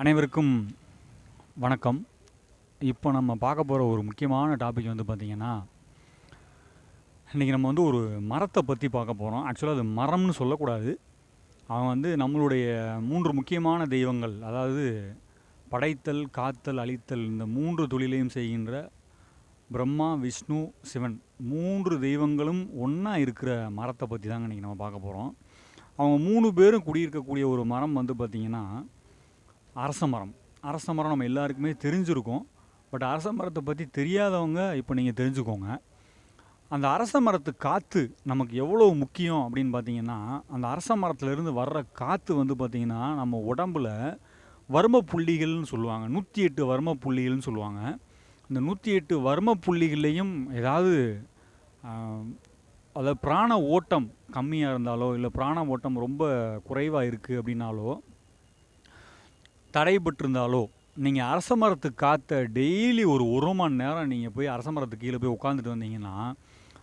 அனைவருக்கும் வணக்கம். இப்போ நம்ம பார்க்க போகிற ஒரு முக்கியமான டாபிக் வந்து பார்த்திங்கன்னா இன்றைக்கி நம்ம வந்து ஒரு மரத்தை பற்றி பார்க்க போகிறோம் ஆக்சுவலாக அது மரம்னு சொல்லக்கூடாது. அவன் வந்து நம்மளுடைய மூன்று முக்கியமான தெய்வங்கள் அதாவது படைத்தல் காத்தல் அழித்தல் இந்த மூன்று தொழிலையும் செய்கின்ற பிரம்மா விஷ்ணு சிவன் மூன்று தெய்வங்களும் ஒன்றா இருக்கிற மரத்தை பற்றி தாங்க இன்றைக்கி நம்ம பார்க்க போகிறோம் அவங்க மூணு பேரும் குடியிருக்கக்கூடிய ஒரு மரம் வந்து பார்த்திங்கன்னா அரச மரம். அரச மரம் நம்ம எல்லாருக்குமே தெரிஞ்சிருக்கும். பட் அரச மரத்தை பற்றி தெரியாதவங்க இப்போ நீங்கள் தெரிஞ்சுக்கோங்க. அந்த அரச மரத்து காற்று நமக்கு எவ்வளோ முக்கியம் அப்படின்னு பார்த்தீங்கன்னா அந்த அரச மரத்துலேருந்து வர்ற காற்று வந்து பார்த்திங்கன்னா நம்ம உடம்புல வர்ம புள்ளிகள்னு சொல்லுவாங்க. நூற்றி எட்டு வர்ம புள்ளிகள்னு சொல்லுவாங்க. இந்த நூற்றி எட்டு வர்ம புள்ளிகள்லேயும் ஏதாவது அதாவது பிராண ஓட்டம் கம்மியாக இருந்தாலோ இல்லை பிராண ஓட்டம் ரொம்ப குறைவாக இருக்குது அப்படின்னாலோ தடைபட்டிருந்தாலோ நீங்கள் அரச மரத்து காற்ற டெய்லி ஒரு ஒரு மணி நேரம் நீங்கள் போய் அரச மரத்துக்கு கீழே போய் உட்காந்துட்டு வந்தீங்கன்னா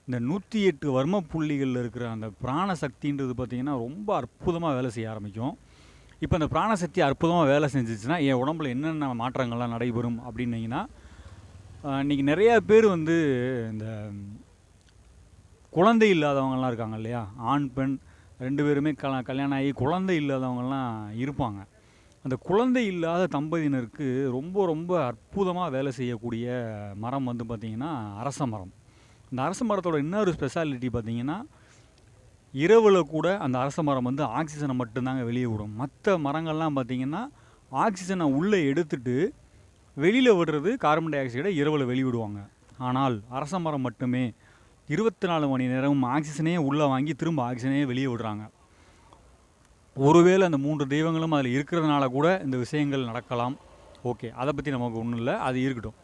இந்த நூற்றி எட்டு வர்ம புள்ளிகளில் இருக்கிற அந்த பிராண சக்தின்றது பார்த்தீங்கன்னா ரொம்ப அற்புதமாக வேலை செய்ய ஆரம்பிக்கும். இப்போ அந்த பிராணசக்தி அற்புதமாக வேலை செஞ்சிச்சுன்னா என் உடம்புல என்னென்ன மாற்றங்கள்லாம் நடைபெறும் அப்படின்னீங்கன்னா இன்றைக்கி இன்னைக்கு பேர் வந்து இந்த குழந்தை இல்லாதவங்கலாம் இருக்காங்க இல்லையா? ஆண் பெண் ரெண்டு பேருமே கல்யாணம் ஆகி குழந்தை இல்லாதவங்கலாம் இருப்பாங்க. அந்த குழந்தை இல்லாத தம்பதியினருக்கு ரொம்ப ரொம்ப அற்புதமாக வேலை செய்யக்கூடிய மரம் வந்து பார்த்திங்கன்னா அரச மரம். இந்த அரச மரத்தோட இன்னொரு ஸ்பெஷாலிட்டி பார்த்திங்கன்னா இரவில் கூட அந்த அரச மரம் வந்து ஆக்சிஜனை மட்டும்தாங்க வெளியே விடும். மற்ற மரங்கள்லாம் பார்த்திங்கன்னா ஆக்சிஜனை உள்ளே எடுத்துட்டு வெளியில் விடுறது கார்பன் டை ஆக்சைடை இரவில் வெளிவிடுவாங்க ஆனால் அரச மரம் மட்டுமே இருபத்தி நாலு மணி நேரம் ஆக்சிஜனே உள்ளே வாங்கி திரும்ப ஆக்சிஜனே வெளியே விடுறாங்க. ஒருவேளை அந்த மூன்று தெய்வங்களும் அதில் இருக்கிறதுனால கூட இந்த விஷயங்கள் நடக்கலாம். ஓகே அதை பற்றி நமக்கு ஒன்றும் இல்லை அது இருக்கட்டும்.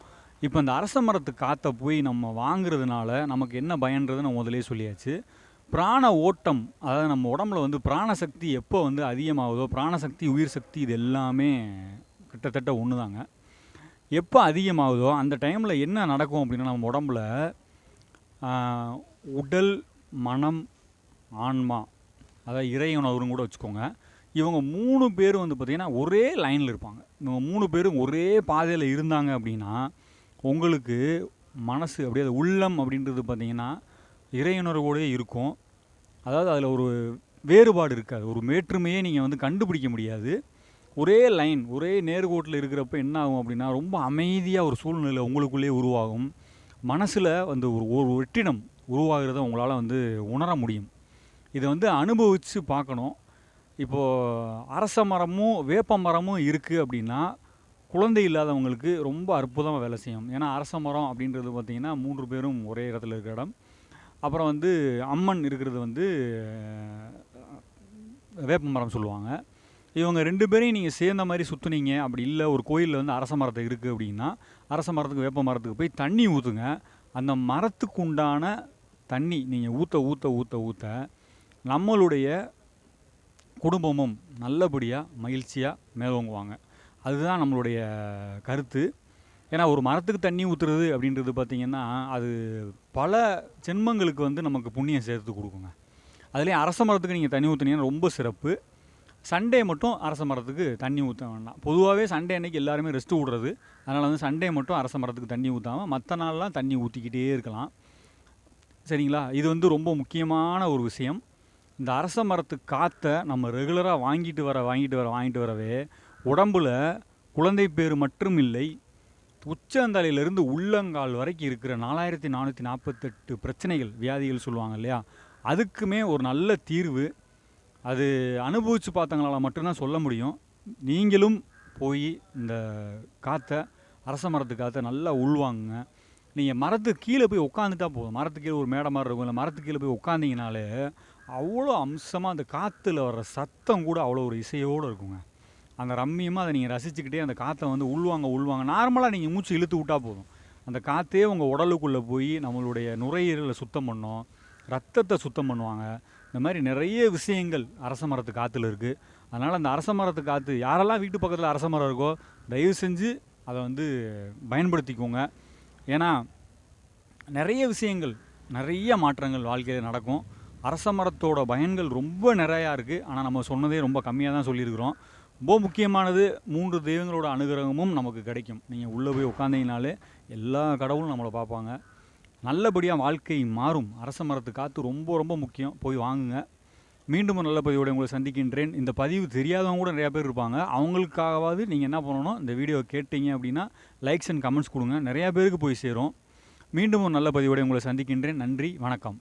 இப்போ இந்த அரச மரத்து காற்றை போய் நம்ம வாங்குறதுனால நமக்கு என்ன பயன்றது நம்ம முதலே சொல்லியாச்சு. பிராண ஓட்டம் அதாவது நம்ம உடம்புல வந்து பிராணசக்தி எப்போ வந்து அதிகமாகுதோ பிராணசக்தி உயிர் சக்தி இது எல்லாமே கிட்டத்தட்ட ஒன்று தாங்க எப்போ அதிகமாகுதோ அந்த டைமில் என்ன நடக்கும் அப்படின்னா நம்ம உடம்புல உடல் மனம் ஆன்மா அதாவது இறையுணர்வுன்னு கூட வச்சுக்கோங்க. இவங்க மூணு பேரும் வந்து பார்த்திங்கன்னா ஒரே லைனில் இருப்பாங்க. இவங்க மூணு பேரும் ஒரே பாதையில் இருந்தாங்க அப்படின்னா உங்களுக்கு மனசு அப்படியே அது உள்ளம் அப்படின்றது பார்த்திங்கன்னா இறையுணர்வோடய இருக்கும். அதாவது அதில் ஒரு வேறுபாடு இருக்காது. ஒரு வேற்றுமையே நீங்கள் வந்து கண்டுபிடிக்க முடியாது. ஒரே லைன் ஒரே நேர்கோட்டில் இருக்கிறப்ப என்ன ஆகும் அப்படின்னா ரொம்ப அமைதியாக ஒரு சூழ்நிலை உங்களுக்குள்ளேயே உருவாகும். மனசில் வந்து ஒரு ஒரு வெற்றிடம் உருவாகிறத உங்களால் வந்து உணர முடியும். இதை வந்து அனுபவித்து பார்க்கணும். இப்போது அரச மரமும் வேப்ப மரமும் இருக்குது அப்படின்னா குழந்தை இல்லாதவங்களுக்கு ரொம்ப அற்புதமாக வேலை செய்யும். ஏன்னா அரச மரம் அப்படின்றது பார்த்திங்கன்னா மூன்று பேரும் ஒரே இடத்துல இருக்கிற இடம். அப்புறம் வந்து அம்மன் இருக்கிறது வந்து வேப்ப மரம் சொல்லுவாங்க. இவங்க ரெண்டு பேரையும் நீங்கள் சேர்ந்த மாதிரி சுற்றுனீங்க அப்படி இல்லை ஒரு கோயிலில் வந்து அரச மரத்தை இருக்குது அப்படின்னா அரச மரத்துக்கு வேப்ப மரத்துக்கு போய் தண்ணி ஊற்றுங்க அந்த மரத்துக்கு உண்டான தண்ணி நீங்கள் ஊற்ற ஊற்ற ஊற்ற ஊற்ற நம்மளுடைய குடும்பமும் நல்லபடியாக மகிழ்ச்சியாக மேலோங்குவாங்க. அதுதான் நம்மளுடைய கருத்து. ஏன்னா ஒரு மரத்துக்கு தண்ணி ஊற்றுறது அப்படின்றது பார்த்திங்கன்னா அது பல ஜென்மங்களுக்கு வந்து நமக்கு புண்ணியம் சேர்த்து கொடுக்குங்க. அதுலேயும் அரச மரத்துக்கு நீங்கள் தண்ணி ஊற்றுனீங்கன்னா ரொம்ப சிறப்பு. சண்டே மட்டும் அரச மரத்துக்கு தண்ணி ஊற்ற வேண்டாம். பொதுவாகவே சண்டே அன்னைக்கு எல்லாருமே ரெஸ்ட்டு விடுறது. அதனால் வந்து சண்டே மட்டும் அரச மரத்துக்கு தண்ணி ஊற்றாமல் மற்ற நாள்லாம் தண்ணி ஊற்றிக்கிட்டே இருக்கலாம். சரிங்களா? இது வந்து ரொம்ப முக்கியமான ஒரு விஷயம். இந்த அரச மரத்து காற்றை நம்ம ரெகுலராக வாங்கிட்டு வர வாங்கிட்டு வர வாங்கிட்டு வரவே உடம்புல குழந்தை பேர் மட்டும் இல்லை உச்சந்தலையிலிருந்து உள்ளங்கால் வரைக்கும் இருக்கிற நாலாயிரத்தி நானூற்றி நாற்பத்தெட்டு பிரச்சனைகள் வியாதிகள் சொல்லுவாங்க இல்லையா? அதுக்குமே ஒரு நல்ல தீர்வு. அது அனுபவித்து பார்த்தவங்களால மட்டும்தான் சொல்ல முடியும். நீங்களும் போய் இந்த காற்றை அரச மரத்து காற்றை நல்லா உள்வாங்குங்க. நீங்கள் மரத்துக்கு கீழே போய் உட்காந்துட்டா போதும். மரத்துக்கு கீழே ஒரு மேடை மாதிரி இருக்கும். இல்லை மரத்துக்கு கீழே போய் உட்காந்திங்கனாலே அவ்வளோ அம்சமாக அந்த காற்றுல வர்ற சத்தம் கூட அவ்வளோ ஒரு இசையோடு இருக்குங்க. அந்த ரம்மியமாக அதை நீங்கள் ரசிச்சுக்கிட்டே அந்த காற்றை வந்து உள்வாங்க உள்வாங்க. நார்மலாக நீங்கள் மூச்சு இழுத்து விட்டா போதும். அந்த காற்றே உங்கள் உடலுக்குள்ளே போய் நம்மளுடைய நுரையீரலை சுத்தம் பண்ணோம். ரத்தத்தை சுத்தம் பண்ணுவாங்க. இந்த மாதிரி நிறைய விஷயங்கள் அரச மரத்து காற்றுல இருக்குது அதனால் அந்த அரச மரத்து காற்று யாரெல்லாம் வீட்டு பக்கத்தில் அரச மரம் இருக்கோ தயவு செஞ்சு அதை வந்து பயன்படுத்திக்கோங்க. ஏன்னா நிறைய விஷயங்கள் நிறைய மாற்றங்கள் வாழ்க்கையில் நடக்கும். அரச மரத்தோட பயன்கள் ரொம்ப நிறையா இருக்குது ஆனால் நம்ம சொன்னதே ரொம்ப கம்மியாக தான் சொல்லியிருக்கிறோம். ரொம்ப முக்கியமானது மூன்று தெய்வங்களோட அனுகிரகமும் நமக்கு கிடைக்கும். நீங்கள் உள்ளே போய் உட்காந்தீங்கனாலே எல்லா கடவுளும் நம்மளை பார்ப்பாங்க. நல்லபடியாக வாழ்க்கை மாறும். அரச மரத்து காற்று ரொம்ப ரொம்ப முக்கியம். போய் வாங்குங்க. மீண்டும் நல்ல பதிவோடு உங்களை சந்திக்கின்றேன். இந்த பதிவு தெரியாதவங்க கூட நிறையா பேர் இருப்பாங்க. அவங்களுக்காகவாவது நீங்கள் என்ன பண்ணணும் இந்த வீடியோவை கேட்டீங்க அப்படின்னா லைக்ஸ் அண்ட் கமெண்ட்ஸ் கொடுங்க. நிறையா பேருக்கு போய் சேரும். மீண்டும் ஒரு நல்ல பதிவோட உங்களை சந்திக்கின்றேன். நன்றி வணக்கம்.